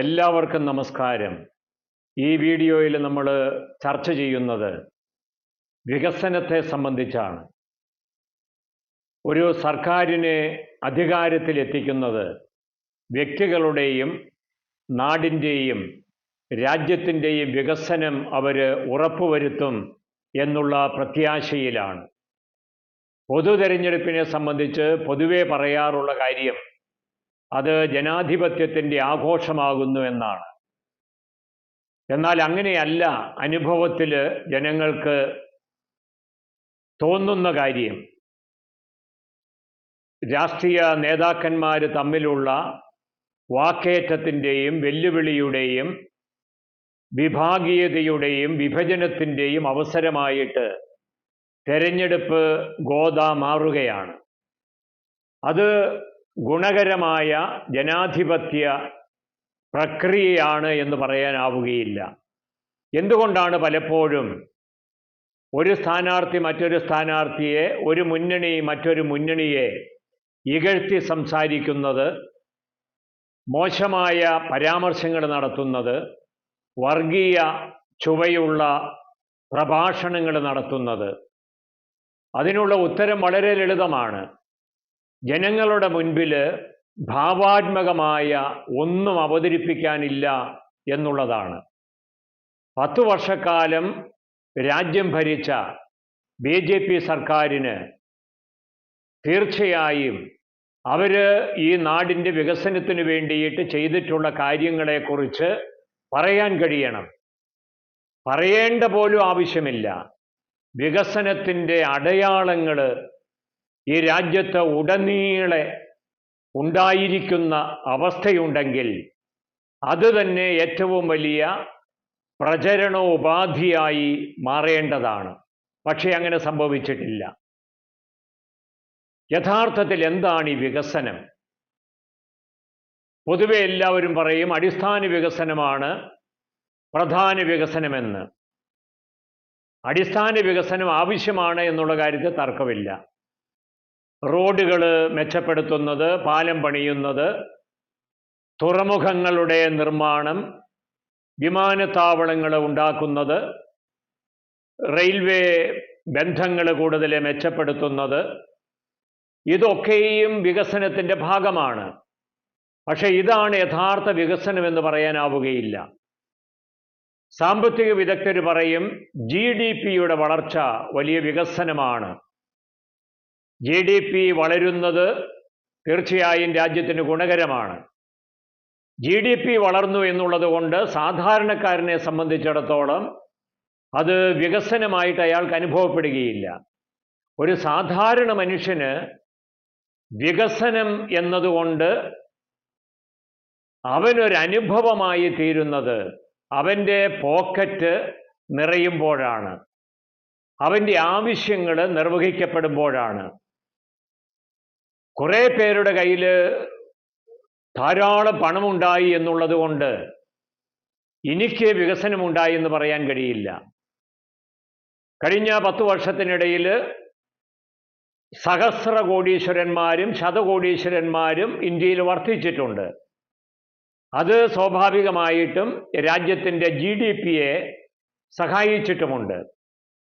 എല്ലാവർക്കും നമസ്കാരം. ഈ വീഡിയോയിൽ നമ്മൾ ചർച്ച ചെയ്യുന്നത് വികസനത്തെ സംബന്ധിച്ചാണ്. ഒരു സർക്കാരിനെ അധികാരത്തിലെത്തിക്കുന്നത് വ്യക്തികളുടെയും നാടിന്റെയും രാജ്യത്തിന്റെയും വികസനം അവർ ഉറപ്പുവരുത്തും എന്നുള്ള പ്രത്യാശയിലാണ്. പൊതു തെരഞ്ഞെടുപ്പിനെ സംബന്ധിച്ച് പൊതുവെ പറയാറുള്ള കാര്യം അത് ജനാധിപത്യത്തിന്റെ ആഘോഷമാകുന്നു എന്നാണ്. എന്നാൽ അങ്ങനെയല്ല അനുഭവത്തിൽ ജനങ്ങൾക്ക് തോന്നുന്ന കാര്യം. രാഷ്ട്രീയ നേതാക്കന്മാർ തമ്മിലുള്ള വാക്കേറ്റത്തിന്റെയും വെല്ലുവിളിയുടെയും വിഭാഗീയതയുടെയും വിഭജനത്തിന്റെയും അവസരമായിട്ട് തെരഞ്ഞെടുപ്പ് ഗോത മാറുകയാണ്. അത് ഗുണകരമായ ജനാധിപത്യ പ്രക്രിയയാണ് എന്ന് പറയാനാവുകയില്ല. എന്തുകൊണ്ടാണ് പലപ്പോഴും ഒരു സ്ഥാനാർത്ഥി മറ്റൊരു സ്ഥാനാർത്ഥിയെ ഒരു മുന്നണി മറ്റൊരു മുന്നണിയെ ഇകഴ്ത്തി സംസാരിക്കുന്നത് മോശമായ പരാമർശങ്ങൾ നടത്തുന്നത് വർഗീയ ചുവയുള്ള പ്രഭാഷണങ്ങൾ നടത്തുന്നത്? അതിനുള്ള ഉത്തരം വളരെ ലളിതമാണ്. ജനങ്ങളുടെ മുൻപിൽ ഭാവാത്മകമായ ഒന്നും അവതരിപ്പിക്കാനില്ല എന്നുള്ളതാണ്. പത്തു വർഷക്കാലം രാജ്യം ഭരിച്ച ബി ജെ പി സർക്കാരിന് തീർച്ചയായും അവർ ഈ നാടിന്റെ വികസനത്തിന് വേണ്ടിയിട്ട് ചെയ്തിട്ടുള്ള കാര്യങ്ങളെക്കുറിച്ച് പറയാൻ കഴിയണം. പറയേണ്ട പോലും ആവശ്യമില്ല. വികസനത്തിന്റെ അടയാളങ്ങൾ ഈ രാജ്യത്ത് ഉടനീളെ ഉണ്ടായിരിക്കുന്ന അവസ്ഥയുണ്ടെങ്കിൽ അത് തന്നെ ഏറ്റവും വലിയ പ്രചരണോപാധിയായി മാറേണ്ടതാണ്. പക്ഷേ അങ്ങനെ സംഭവിച്ചിട്ടില്ല. യഥാർത്ഥത്തിൽ എന്താണ് ഈ വികസനം? പൊതുവെ എല്ലാവരും പറയും അടിസ്ഥാന വികസനമാണ് പ്രധാന വികസനമെന്ന്. അടിസ്ഥാന വികസനം ആവശ്യമാണ് എന്നുള്ള കാര്യത്തിൽ തർക്കമില്ല. റോഡുകൾ മെച്ചപ്പെടുത്തുന്നത് പാലം പണിയുന്നത് തുറമുഖങ്ങളുടെ നിർമ്മാണം വിമാനത്താവളങ്ങൾ ഉണ്ടാക്കുന്നത് റെയിൽവേ ബന്ധങ്ങൾ കൂടുതൽ മെച്ചപ്പെടുത്തുന്നത് ഇതൊക്കെയും വികസനത്തിന്റെ ഭാഗമാണ്. പക്ഷേ ഇതാണ് യഥാർത്ഥ വികസനം എന്ന് പറയാനാവുകയില്ല. സാമ്പത്തിക വിദഗ്ധർ പറയും ജി ഡി പിയുടെ വളർച്ച വലിയ വികസനമാണ്. ജി ഡി പി വളരുന്നത് തീർച്ചയായും രാജ്യത്തിന് ഗുണകരമാണ്. ജി ഡി പി വളർന്നു എന്നുള്ളത് കൊണ്ട് സാധാരണക്കാരനെ സംബന്ധിച്ചിടത്തോളം അത് വികസനമായിട്ട് അയാൾക്ക് അനുഭവപ്പെടുകയില്ല. ഒരു സാധാരണ മനുഷ്യന് വികസനം എന്നതുകൊണ്ട് അവനൊരനുഭവമായി തീരുന്നത് അവന്റെ പോക്കറ്റ് നിറയുമ്പോഴാണ്. അവന്റെ ആവശ്യങ്ങൾ നിർവഹിക്കപ്പെടുമ്പോഴാണ്. കുറേ പേരുടെ കയ്യിൽ ധാരാളം പണമുണ്ടായി എന്നുള്ളത് കൊണ്ട് എനിക്ക് വികസനമുണ്ടായി എന്ന് പറയാൻ കഴിയില്ല. കഴിഞ്ഞ പത്തു വർഷത്തിനിടയിൽ സഹസ്ര കോടീശ്വരന്മാരും ശതകോടീശ്വരന്മാരും ഇന്ത്യയിൽ വർദ്ധിച്ചിട്ടുണ്ട് അത് സ്വാഭാവികമായിട്ടും രാജ്യത്തിന്റെ ജി ഡി പിയെ സഹായിച്ചിട്ടുമുണ്ട്.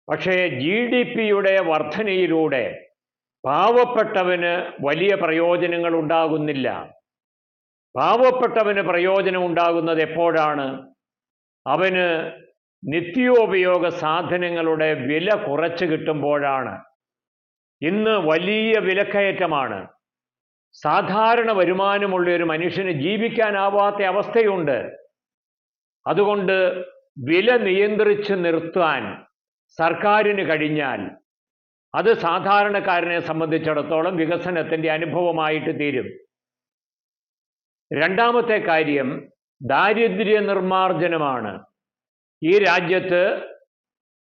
പക്ഷേ ജി ഡി പിയുടെ വർധനയിലൂടെ പാവപ്പെട്ടവന് വലിയ പ്രയോജനങ്ങൾ ഉണ്ടാകുന്നില്ല പാവപ്പെട്ടവന് പ്രയോജനം ഉണ്ടാകുന്നത് എപ്പോഴാണ്? അവന് നിത്യോപയോഗ സാധനങ്ങളുടെ വില കുറച്ച് കിട്ടുമ്പോഴാണ്. ഇന്ന് വലിയ വിലക്കയറ്റമാണ്. സാധാരണ വരുമാനമുള്ള ഒരു മനുഷ്യന് ജീവിക്കാനാവാത്ത അവസ്ഥയുണ്ട്. അതുകൊണ്ട് വില നിയന്ത്രിച്ച് നിർത്താൻ സർക്കാരിന് കഴിഞ്ഞാൽ അത് സാധാരണക്കാരനെ സംബന്ധിച്ചിടത്തോളം വികസനത്തിന്റെ അനുഭവമായിട്ട് തീരും. രണ്ടാമത്തെ കാര്യം ദാരിദ്ര്യ നിർമ്മാർജനമാണ്. ഈ രാജ്യത്ത്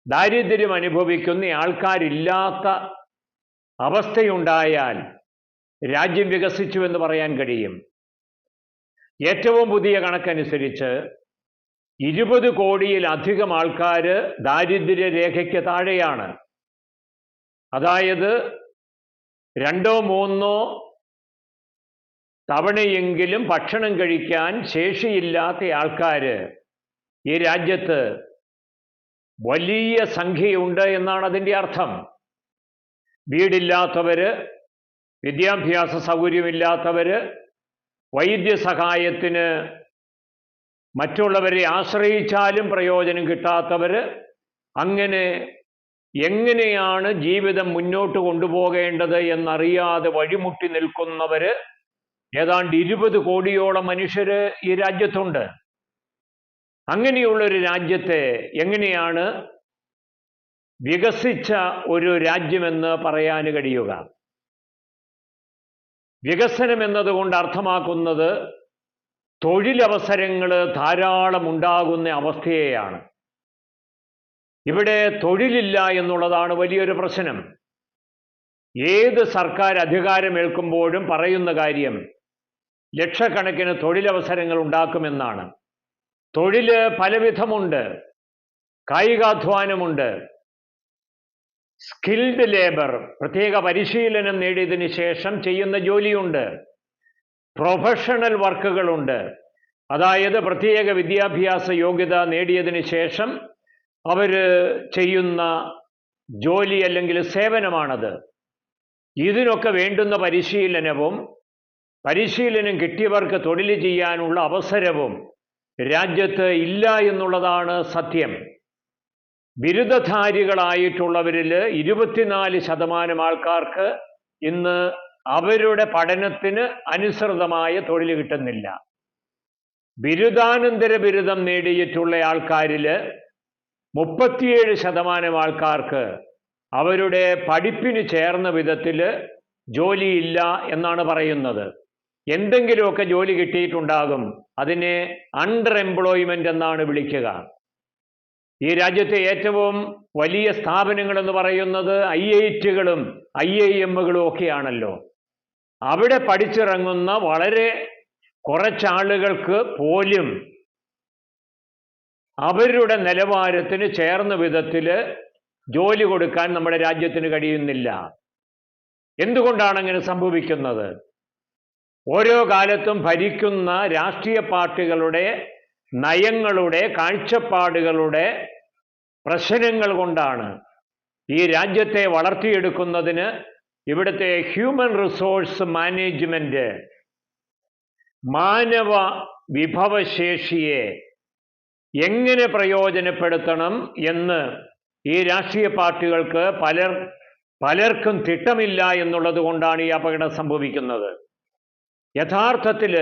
ദാരിദ്ര്യം അനുഭവിക്കുന്ന ആൾക്കാരില്ലാത്ത അവസ്ഥയുണ്ടായാൽ രാജ്യം വികസിച്ചു എന്ന് പറയാൻ കഴിയും. ഏറ്റവും പുതിയ കണക്കനുസരിച്ച് ഇരുപത് കോടിയിലധികം ആൾക്കാർ ദാരിദ്ര്യ രേഖയ്ക്ക് താഴെയാണ്. അതായത് രണ്ടോ മൂന്നോ തവണയെങ്കിലും ഭക്ഷണം കഴിക്കാൻ ശേഷിയില്ലാത്ത ആൾക്കാർ ഈ രാജ്യത്ത് വലിയ സംഖ്യയുണ്ട് എന്നാണ് അതിന്റെ അർത്ഥം. വീടില്ലാത്തവർ വിദ്യാഭ്യാസ സൗകര്യമില്ലാത്തവർ വൈദ്യസഹായത്തിന് മറ്റുള്ളവരെ ആശ്രയിച്ചാലും പ്രയോജനം കിട്ടാത്തവർ അങ്ങനെ എങ്ങനെയാണ് ജീവിതം മുന്നോട്ട് കൊണ്ടുപോകേണ്ടത് എന്നറിയാതെ വഴിമുട്ടി നിൽക്കുന്നവർ ഏതാണ്ട് ഇരുപത് കോടിയോളം മനുഷ്യർ ഈ രാജ്യത്തുണ്ട്. അങ്ങനെയുള്ളൊരു രാജ്യത്തെ എങ്ങനെയാണ് വികസിച്ച ഒരു രാജ്യമെന്ന് പറയാൻ കഴിയുക? വികസനം എന്നതുകൊണ്ട് അർത്ഥമാക്കുന്നത് തൊഴിലവസരങ്ങൾ ധാരാളം ഉണ്ടാകുന്ന അവസ്ഥയെയാണ്. ഇവിടെ തൊഴിലില്ല എന്നുള്ളതാണ് വലിയൊരു പ്രശ്നം. ഏത് സർക്കാർ അധികാരമേൽക്കുമ്പോഴും പറയുന്ന കാര്യം ലക്ഷക്കണക്കിന് തൊഴിലവസരങ്ങൾ ഉണ്ടാക്കുമെന്നാണ്. തൊഴിൽ പലവിധമുണ്ട്. കായികാധ്വാനമുണ്ട്. സ്കിൽഡ് ലേബർ പ്രത്യേക പരിശീലനം നേടിയതിനു ശേഷം ചെയ്യുന്ന ജോലിയുണ്ട്. പ്രൊഫഷണൽ വർക്കുകളുണ്ട്. അതായത് പ്രത്യേക വിദ്യാഭ്യാസ യോഗ്യത നേടിയതിന് ശേഷം അവർ ചെയ്യുന്ന ജോലി അല്ലെങ്കിൽ സേവനമാണത്. ഇതിനൊക്കെ വേണ്ടുന്ന പരിശീലനവും പരിശീലനം കിട്ടിയവർക്ക് തൊഴിൽ ചെയ്യാനുള്ള അവസരവും രാജ്യത്ത് ഇല്ല എന്നുള്ളതാണ് സത്യം. ബിരുദധാരികളായിട്ടുള്ളവരിൽ ഇരുപത്തിനാല് ശതമാനം ആൾക്കാർക്ക് ഇന്ന് അവരുടെ പഠനത്തിന് അനുസൃതമായ തൊഴിൽ കിട്ടുന്നില്ല. ബിരുദാനന്തര ബിരുദം നേടിയിട്ടുള്ള ആൾക്കാരിൽ മുപ്പത്തിയേഴ് ശതമാനം ആൾക്കാർക്ക് അവരുടെ പഠിപ്പിന് ചേർന്ന വിധത്തിൽ ജോലിയില്ല എന്നാണ് പറയുന്നത്. എന്തെങ്കിലുമൊക്കെ ജോലി കിട്ടിയിട്ടുണ്ടാകും അതിനെ അണ്ടർ എംപ്ലോയ്മെന്റ് എന്നാണ് വിളിക്കുക. ഈ രാജ്യത്തെ ഏറ്റവും വലിയ സ്ഥാപനങ്ങൾ എന്ന് പറയുന്നത് ഐ ഐ ടികളും ഐ ഐ എമ്മുകളും ഒക്കെയാണല്ലോ. അവിടെ പഠിച്ചിറങ്ങുന്ന വളരെ കുറച്ചാളുകൾക്ക് പോലും അവരുടെ നിലവാരത്തിന് ചേർന്ന വിധത്തിൽ ജോലി കൊടുക്കാൻ നമ്മുടെ രാജ്യത്തിന് കഴിയുന്നില്ല. എന്തുകൊണ്ടാണ് അങ്ങനെ സംഭവിക്കുന്നത്? ഓരോ കാലത്തും ഭരിക്കുന്ന രാഷ്ട്രീയ പാർട്ടികളുടെ നയങ്ങളുടെ കാഴ്ചപ്പാടുകളുടെ പ്രശ്നങ്ങൾ കൊണ്ടാണ് ഈ രാജ്യത്തെ വളർത്തിയെടുക്കുന്നതിന് ഇവിടുത്തെ ഹ്യൂമൻ റിസോഴ്സ് മാനേജ്മെന്റ് മാനവ വിഭവശേഷിയെ എങ്ങനെ പ്രയോജനപ്പെടുത്തണം എന്ന് ഈ രാഷ്ട്രീയ പാർട്ടികൾക്ക് പലർ പലർക്കും തിട്ടമില്ല എന്നുള്ളത് കൊണ്ടാണ് ഈ അപകടം സംഭവിക്കുന്നത്. യഥാർത്ഥത്തിൽ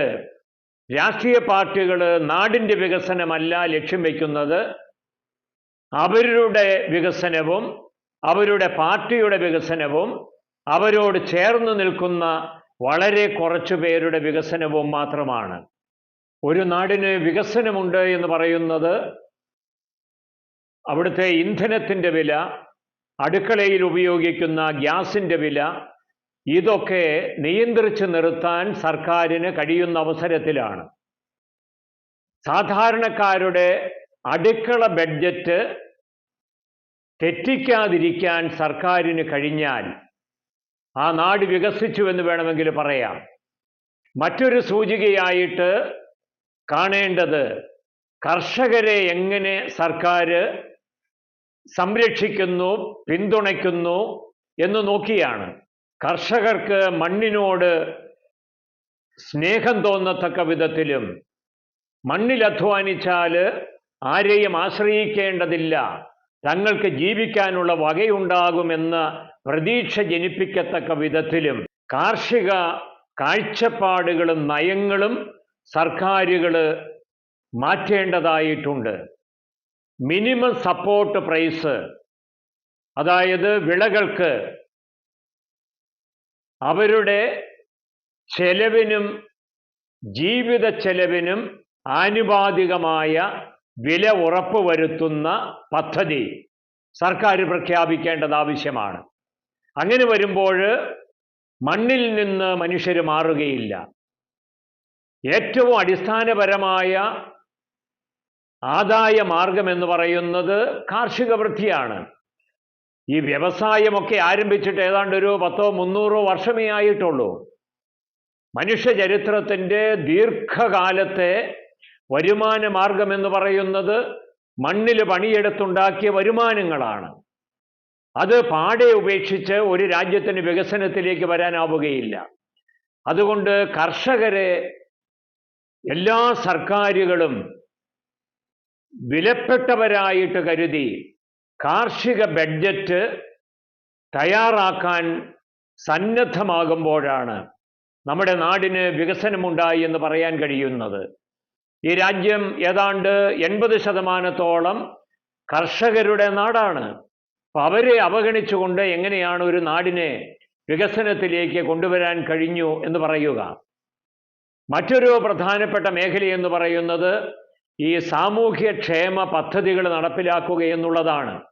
രാഷ്ട്രീയ പാർട്ടികൾ നാടിന്റെ വികസനമല്ല ലക്ഷ്യം വയ്ക്കുന്നത് അവരുടെ വികസനവും അവരുടെ പാർട്ടിയുടെ വികസനവും അവരോട് ചേർന്ന് നിൽക്കുന്ന വളരെ കുറച്ചു പേരുടെ വികസനവും മാത്രമാണ്. ഒരു നാടിന് വികസനമുണ്ട് എന്ന് പറയുന്നത് അവിടുത്തെ ഇന്ധനത്തിന്റെ വില അടുക്കളയിൽ ഉപയോഗിക്കുന്ന ഗ്യാസിന്റെ വില ഇതൊക്കെ നിയന്ത്രിച്ചു നിർത്താൻ സർക്കാരിന് കഴിയുന്ന അവസരത്തിലാണ്. സാധാരണക്കാരുടെ അടുക്കള ബഡ്ജറ്റ് തെറ്റിക്കാതിരിക്കാൻ സർക്കാരിന് കഴിഞ്ഞാൽ ആ നാട് വികസിച്ചു എന്ന് വേണമെങ്കിൽ പറയാം. മറ്റൊരു സൂചികയായിട്ട് കാണേണ്ടത് കർഷകരെ എങ്ങനെ സർക്കാർ സംരക്ഷിക്കുന്നു പിന്തുണയ്ക്കുന്നു എന്ന് നോക്കിയാണ്. കർഷകർക്ക് മണ്ണിനോട് സ്നേഹം തോന്നത്തക്ക വിധത്തിലും മണ്ണിൽ അധ്വാനിച്ചാൽ ആരെയും ആശ്രയിക്കേണ്ടതില്ല. തങ്ങൾക്ക് ജീവിക്കാനുള്ള വകയുണ്ടാകുമെന്ന പ്രതീക്ഷ ജനിപ്പിക്കത്തക്ക വിധത്തിലും കാർഷിക കാഴ്ചപ്പാടുകളും നയങ്ങളും സർക്കാരുകൾ മാറ്റേണ്ടതായിട്ടുണ്ട്. മിനിമം സപ്പോർട്ട് പ്രൈസ് അതായത് വിളകൾക്ക് അവരുടെ ചെലവിനും ജീവിത ചെലവിനും ആനുപാതികമായ വില ഉറപ്പുവരുത്തുന്ന പദ്ധതി സർക്കാർ പ്രഖ്യാപിക്കേണ്ടത് ആവശ്യമാണ്. അങ്ങനെ വരുമ്പോൾ മണ്ണിൽ നിന്ന് മനുഷ്യർ മാറുകയില്ല. ഏറ്റവും അടിസ്ഥാനപരമായ ആദായ മാർഗം എന്ന് പറയുന്നത് കാർഷിക വൃത്തിയാണ് ഈ വ്യവസായമൊക്കെ ആരംഭിച്ചിട്ട് ഏതാണ്ട് ഒരു പത്തോ മുന്നൂറോ വർഷമേ ആയിട്ടുള്ളൂ. മനുഷ്യ ചരിത്രത്തിന്റെ ദീർഘകാലത്തെ വരുമാന മാർഗം എന്ന് പറയുന്നത് മണ്ണിൽ പണിയെടുത്തുണ്ടാക്കിയ വരുമാനങ്ങളാണ്. അത് പാടെ ഉപേക്ഷിച്ച് ഒരു രാജ്യത്തിന് വികസനത്തിലേക്ക് വരാനാവുകയില്ല. അതുകൊണ്ട് കർഷകരെ എല്ലാ സർക്കാരുകളും വിലപ്പെട്ടവരായിട്ട് കരുതി കാർഷിക ബഡ്ജറ്റ് തയ്യാറാക്കാൻ സന്നദ്ധമാകുമ്പോഴാണ് നമ്മുടെ നാടിന് വികസനമുണ്ടായി എന്ന് പറയാൻ കഴിയുന്നത്. ഈ രാജ്യം ഏതാണ്ട് എൺപത് ശതമാനത്തോളം കർഷകരുടെ നാടാണ്. അപ്പം അവരെ അവഗണിച്ചുകൊണ്ട് എങ്ങനെയാണ് ഒരു നാടിനെ വികസനത്തിലേക്ക് കൊണ്ടുവരാൻ കഴിഞ്ഞു എന്ന് പറയുക. മറ്റൊരു പ്രധാനപ്പെട്ട മേഖല എന്ന് പറയുന്നത് ഈ സാമൂഹ്യക്ഷേമ പദ്ധതികൾ നടപ്പിലാക്കുക എന്നുള്ളതാണ്.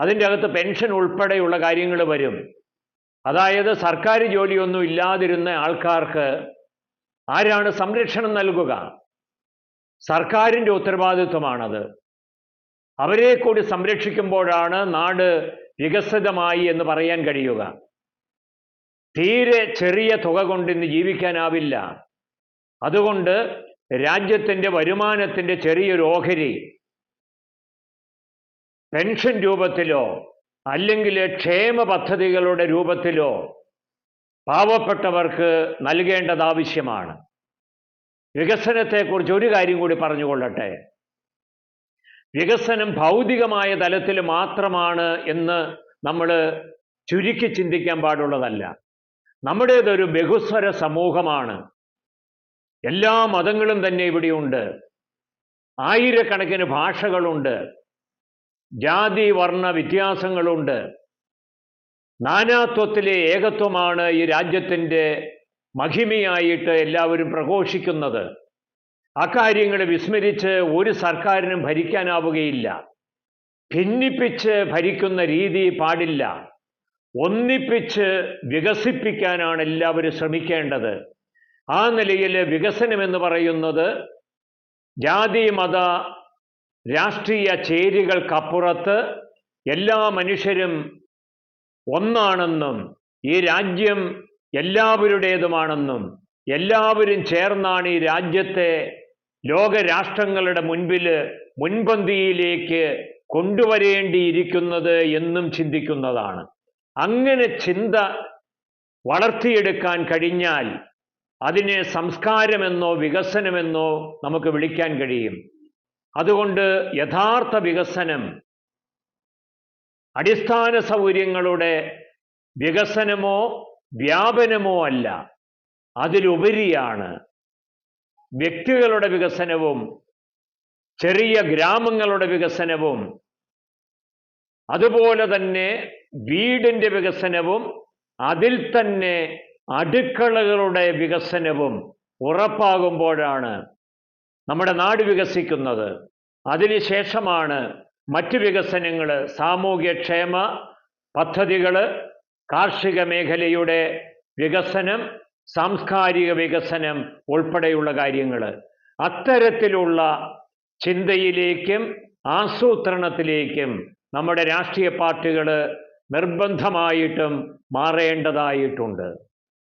അതിന്റെ അകത്ത് പെൻഷൻ ഉൾപ്പെടെയുള്ള കാര്യങ്ങൾ വരും. അതായത് സർക്കാർ ജോലിയൊന്നും ഇല്ലാതിരുന്ന ആൾക്കാർക്ക് ആരാണ് സംരക്ഷണം നൽകുക? സർക്കാരിന്റെ ഉത്തരവാദിത്വമാണത്. അവരെ കൂടി സംരക്ഷിക്കുമ്പോഴാണ് നാട് വികസിതമായി എന്ന് പറയാൻ കഴിയുക. തീരെ ചെറിയ തുക കൊണ്ട് ഇന്ന് ജീവിക്കാനാവില്ല. അതുകൊണ്ട് രാജ്യത്തിന്റെ വരുമാനത്തിന്റെ ചെറിയൊരു ഓഹരി പെൻഷൻ രൂപത്തിലോ അല്ലെങ്കിൽ ക്ഷേമ പദ്ധതികളുടെ രൂപത്തിലോ പാവപ്പെട്ടവർക്ക് നൽകേണ്ടത് ആവശ്യമാണ്. വികസനത്തെക്കുറിച്ച് ഒരു കാര്യം കൂടി പറഞ്ഞുകൊള്ളട്ടെ. വികസനം ഭൗതികമായ തലത്തിൽ മാത്രമാണ് എന്ന് നമ്മൾ ചുരുക്കി ചിന്തിക്കാൻ പാടുള്ളതല്ല. നമ്മുടേതൊരു ബഹുസ്വര സമൂഹമാണ് എല്ലാ മതങ്ങളും തന്നെ ഇവിടെയുണ്ട്. ആയിരക്കണക്കിന് ഭാഷകളുണ്ട്. ജാതി വർണ വ്യത്യാസങ്ങളുണ്ട്. നാനാത്വത്തിലെ ഏകത്വമാണ് ഈ രാജ്യത്തിന്റെ മഹിമയായിട്ട് എല്ലാവരും പ്രഘോഷിക്കുന്നത്. അക്കാര്യങ്ങൾ വിസ്മരിച്ച് ഒരു സർക്കാരിനും ഭരിക്കാനാവുകയില്ല. ഭിന്നിപ്പിച്ച് ഭരിക്കുന്ന രീതി പാടില്ല. ഒന്നിപ്പിച്ച് വികസിപ്പിക്കാനാണ് എല്ലാവരും ശ്രമിക്കേണ്ടത്. ആ നിലയിൽ വികസനം എന്ന് പറയുന്നത് ജാതി മത രാഷ്ട്രീയ ചേരികൾക്കപ്പുറത്ത് എല്ലാ മനുഷ്യരും ഒന്നാണെന്നും ഈ രാജ്യം എല്ലാവരുടേതുമാണെന്നും എല്ലാവരും ചേർന്നാണ് ഈ രാജ്യത്തെ ലോകരാഷ്ട്രങ്ങളുടെ മുൻപിൽ മുൻപന്തിയിലേക്ക് കൊണ്ടുവരേണ്ടിയിരിക്കുന്നത് എന്നും ചിന്തിക്കുന്നതാണ്. അങ്ങനെ ചിന്ത വളർത്തിയെടുക്കാൻ കഴിഞ്ഞാൽ അതിനെ സംസ്കാരമെന്നോ വികസനമെന്നോ നമുക്ക് വിളിക്കാൻ കഴിയും. അതുകൊണ്ട് യഥാർത്ഥ വികസനം അടിസ്ഥാന സൗകര്യങ്ങളുടെ വികസനമോ വ്യാപനമോ അല്ല. അതിലുപരിയാണ് വ്യക്തികളുടെ വികസനവും ചെറിയ ഗ്രാമങ്ങളുടെ വികസനവും അതുപോലെ തന്നെ വീടിന്റെ വികസനവും അതിൽ തന്നെ അടുക്കളകളുടെ വികസനവും ഉറപ്പാകുമ്പോഴാണ് നമ്മുടെ നാട് വികസിക്കുന്നത്. അതിനുശേഷമാണ് മറ്റ് വികസനങ്ങൾ സാമൂഹ്യക്ഷേമ പദ്ധതികൾ കാർഷിക മേഖലയുടെ വികസനം സാംസ്കാരിക വികസനം ഉൾപ്പെടെയുള്ള കാര്യങ്ങൾ അത്തരത്തിലുള്ള ചിന്തയിലേക്കും ആസൂത്രണത്തിലേക്കും നമ്മുടെ രാഷ്ട്രീയ പാർട്ടികൾ നിർബന്ധമായിട്ടും മാറേണ്ടതായിട്ടുണ്ട്.